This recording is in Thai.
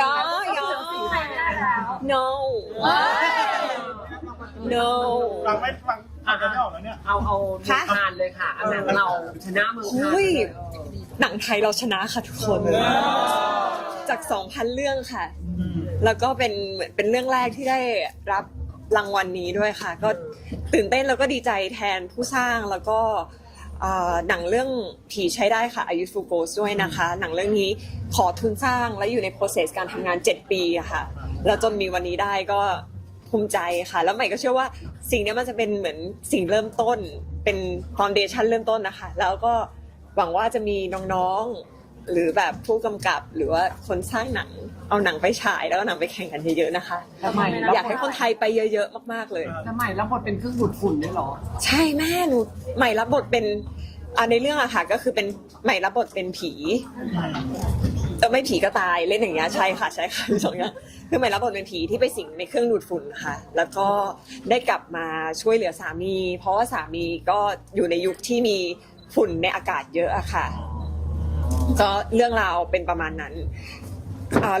ยอยอ no no ฟังไม่ฟังอ่านกันไม่ออกแล้วเนี่ย เอาเอาเมืองคะคานเลยค่ะอันนั้นเราชนะเมืองคานหุ้ยเลยหนังไทยเราชนะค่ะทุกคน จาก 2,000 เรื่องค่ะ แล้วก็เป็นเหมือนเป็นเรื่องแรกที่ได้รับรางวัลนี้ด้วยค่ะ ก็ตื่นเต้นแล้วก็ดีใจแทนผู้สร้างแล้วก็เอ่อ หนังเรื่องผีใช้ได้ค่ะอายุฟูโกสด้วยนะคะ หนังเรื่องนี้ขอทุนสร้างและอยู่ใน process การทำงาน 7 ปีอะค่ะแล้วจนมีวันนี้ได้ก็ภูมิใจค่ะ แล้วใหม่ก็เชื่อว่าสิ่งนี้มันจะเป็นเหมือนสิ่งเริ่มต้น เป็น foundation เริ่มต้นนะคะ แล้วก็หวังว่าจะมีน้องๆ หรือแบบผู้กำกับหรือว่าคนสร้างหนังเอาหนังไปฉายแล้วก็หนังไปแข่งกันเยอะๆนะคะ ทำไมอยากให้คนไทยไปเยอะๆมากๆเลยทำไมแล้วบทเป็นเครื่องดูดฝุ่นด้วยเหรอ ใช่แม่หนูใหม่รับบทเป็น อ่าในเรื่องอะค่ะก็คือเป็นใหม่รับบทเป็นผีเออไม่ผีก็ตายเล่นอย่างเงี้ยใช่ค่ะใช่ค่ะมีสองอย่างคือใหม่รับบทเป็นผีที่ไปสิงในเครื่องดูดฝุ่นค่ะ แล้วก็ได้กลับมาช่วยเหลือสามี เพราะว่าสามีก็อยู่ในยุคที่มีฝุ่นในอากาศเยอะอะค่ะ ก็เรื่องราวเป็นประมาณนั้นอ่า